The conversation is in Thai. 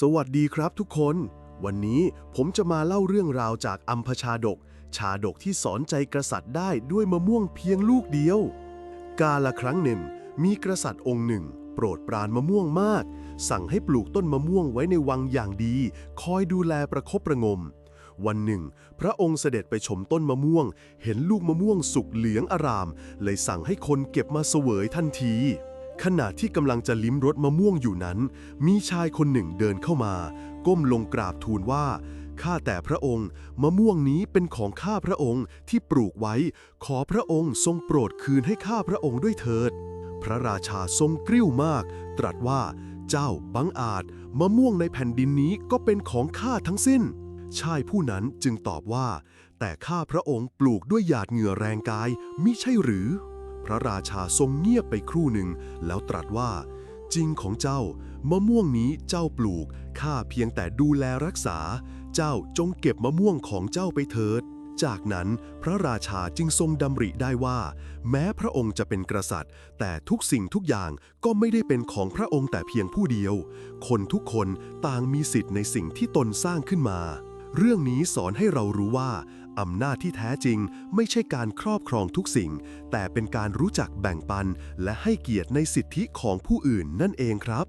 สวัสดีครับทุกคน วันนี้ผมจะมาเล่าเรื่องราวจากอัมพชาดก ชาดกที่สอนใจกษัตริย์ได้ด้วยมะม่วงเพียงลูกเดียว กาละครั้งหนึ่ง มีกษัตริย์องค์หนึ่ง โปรดปรานมะม่วงมาก สั่งให้ปลูกต้นมะม่วงไว้ในวังอย่างดี คอยดูแลประคบประงม วันหนึ่ง พระองค์เสด็จไปชมต้นมะม่วง เห็นลูกมะม่วงสุกเหลืองอาราม เลยสั่งให้คนเก็บมาเสวยทันที ขณะที่กำลังจะลิ้มรสมะม่วงอยู่นั้น มีชายคนหนึ่งเดินเข้ามา ก้มลงกราบทูลว่า ข้าแต่พระองค์ มะม่วงนี้เป็นของข้าพระองค์ที่ปลูกไว้ ขอพระองค์ทรงโปรดคืนให้ข้าพระองค์ด้วยเถิด พระราชาทรงกริ้วมาก ตรัสว่า เจ้าบังอาจ มะม่วงในแผ่นดินนี้ก็เป็นของข้าทั้งสิ้น ชายผู้นั้นจึงตอบว่า แต่ข้าพระองค์ปลูกด้วยหยาดเหงื่อแรงกายมิใช่หรือ พระราชาทรงเงียบไปครู่หนึ่ง แล้วตรัสว่า จริงของเจ้ามะม่วงนี้เจ้าปลูกข้าเพียงแต่ดูแลรักษา เจ้าจงเก็บมะม่วงของเจ้าไปเถิด จากนั้นพระราชาจึงทรงดำริได้ว่า แม้พระองค์จะเป็นกษัตริย์ แต่ทุกสิ่งทุกอย่างก็ไม่ได้เป็นของพระองค์แต่เพียงผู้เดียว คนทุกคนต่างมีสิทธิ์ในสิ่งที่ตนสร้างขึ้นมา เรื่องนี้สอนให้เรารู้ว่า อำนาจที่แท้จริงไม่ใช่การครอบครองทุกสิ่ง แต่เป็นการรู้จักแบ่งปัน และให้เกียรติในสิทธิของผู้อื่นนั่นเองครับ